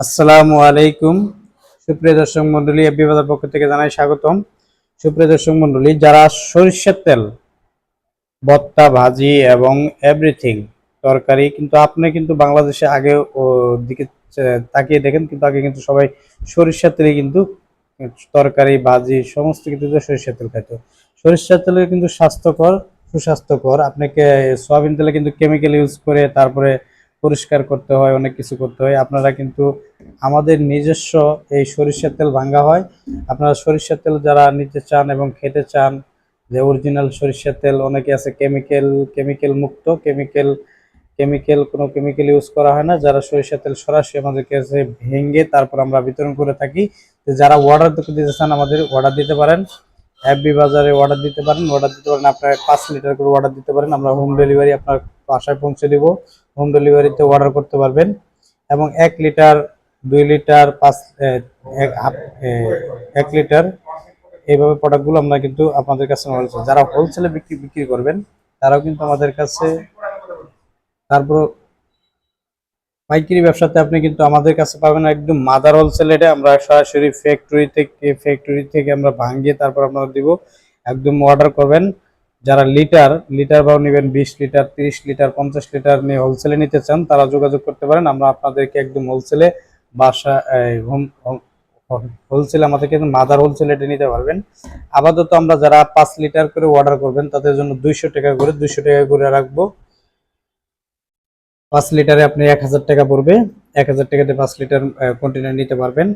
আসসালামু আলাইকুম। সুপ্রিয় দর্শক মন্ডলী, এফবি বাজার পক্ষ থেকে জানাই স্বাগতম। সুপ্রিয় দর্শক মন্ডলী, যারা সরিষার তেল, ভর্তা, ভাজি এবং এভরিথিং তরকারি কিন্তু আপনি কিন্তু বাংলাদেশে আগে দিকে তাকিয়ে দেখেন, কিন্তু আগে কিন্তু সবাই সরিষার তেলে কিন্তু তরকারি, ভাজি, সমস্ত কিছু সরিষার তেল খাইতো। সরিষার তেলে কিন্তু স্বাস্থ্যকর, সুস্বাস্থ্যকর। আপনাকে সয়াবিন তেলে কিন্তু কেমিক্যাল ইউজ করে তারপরে পরিষ্কার করতে হয়, অনেক কিছু করতে হয়। আপনারা কিন্তু আমাদের নিজস্ব এই সরিষার তেল ভাঙ্গা হয়। আপনারা সরিষার তেল যারা নিতে চান এবং খেতে চান, যে অরিজিনাল সরিষার তেল, অনেকে আছে কেমিক্যাল কেমিক্যাল মুক্ত কেমিক্যাল কেমিক্যাল কোনো কেমিক্যাল ইউজ করা হয় না। যারা সরিষার তেল সরাসরি আমাদের কাছে ভেঙে তারপর আমরা বিতরণ করে থাকি। যারা অর্ডার দিতে চান, আমাদের অর্ডার দিতে পারেন। এফবি বাজারে অর্ডার দিতে পারেন। অর্ডার দিতে পারেন, আপনার পাঁচ লিটার করে অর্ডার দিতে পারেন। আমরা হোম ডেলিভারি আপনার বাসায় পৌঁছে দিব। হোম ডেলিভারিতে অর্ডার করতে পারবেন। এবং এক লিটার দুই লিটার, পাঁচ এক লিটার। এইভাবে প্রোডাক্টগুলো আমরা কিন্তু আপনাদের কাছে যারা হোলসেলে বিক্রি বিক্রি করবেন, তারাও কিন্তু আমাদের কাছে তারপর পাইকারি ব্যবসাতে আপনি কিন্তু আমাদের কাছে পাবেন একদম মাদার হোলসেল রেটে আমরা সরাসরি ফ্যাক্টরি থেকে ফ্যাক্টরি থেকে আমরা ভাঙিয়ে তারপর আপনারা দিব। একদম অর্ডার করবেন। যারা লিটার লিটার ভাও নেবেন বিশ লিটার, তিরিশ লিটার, পঞ্চাশ লিটার নিয়ে হোলসেলে নিতে চান, তারা যোগাযোগ করতে পারেন। আমরা আপনাদেরকে একদম হোলসেলে বাসা হোম হোলসেল আমাদেরকে মাদার হোলসেল রেটে নিতে পারবেন। আপাতত আমরা যারা পাঁচ লিটার করে অর্ডার করবেন, তাদের জন্য দুইশো টাকা করে, দুইশো টাকা করে রাখব। পাঁচ লিটারে আপনি এক হাজার টাকা পড়বে। এক হাজার টাকাতে পাঁচ লিটার কন্টেনার নিতে পারবেন।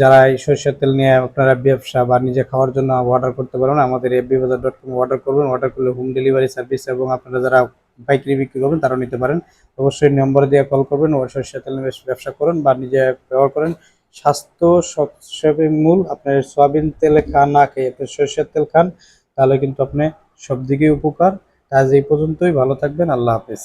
যারা এই সরিষার তেল নিয়ে আপনারা ব্যবসা বা নিজে খাওয়ার জন্য অর্ডার করতে পারবেন আমাদের FB Bazar dot com order করবেন। অর্ডার করলে হোম ডেলিভারি সার্ভিস এবং আপনারা যারা পাইকারি বিক্রি করবেন, তারাও নিতে পারেন। অবশ্যই নম্বর দিয়ে কল করবেন ও সাথে ব্যবসা করুন, বা নিজে ব্যবহার করেন। স্বাস্থ্য সবচেয়ে মূল আপনার সয়াবিন তেলে খান, না খেয়ে আপনি সরিষার তেল খান, তাহলে কিন্তু আপনি সব দিকেই উপকার আজ এই পর্যন্তই, ভালো থাকবেন, আল্লাহ হাফেজ।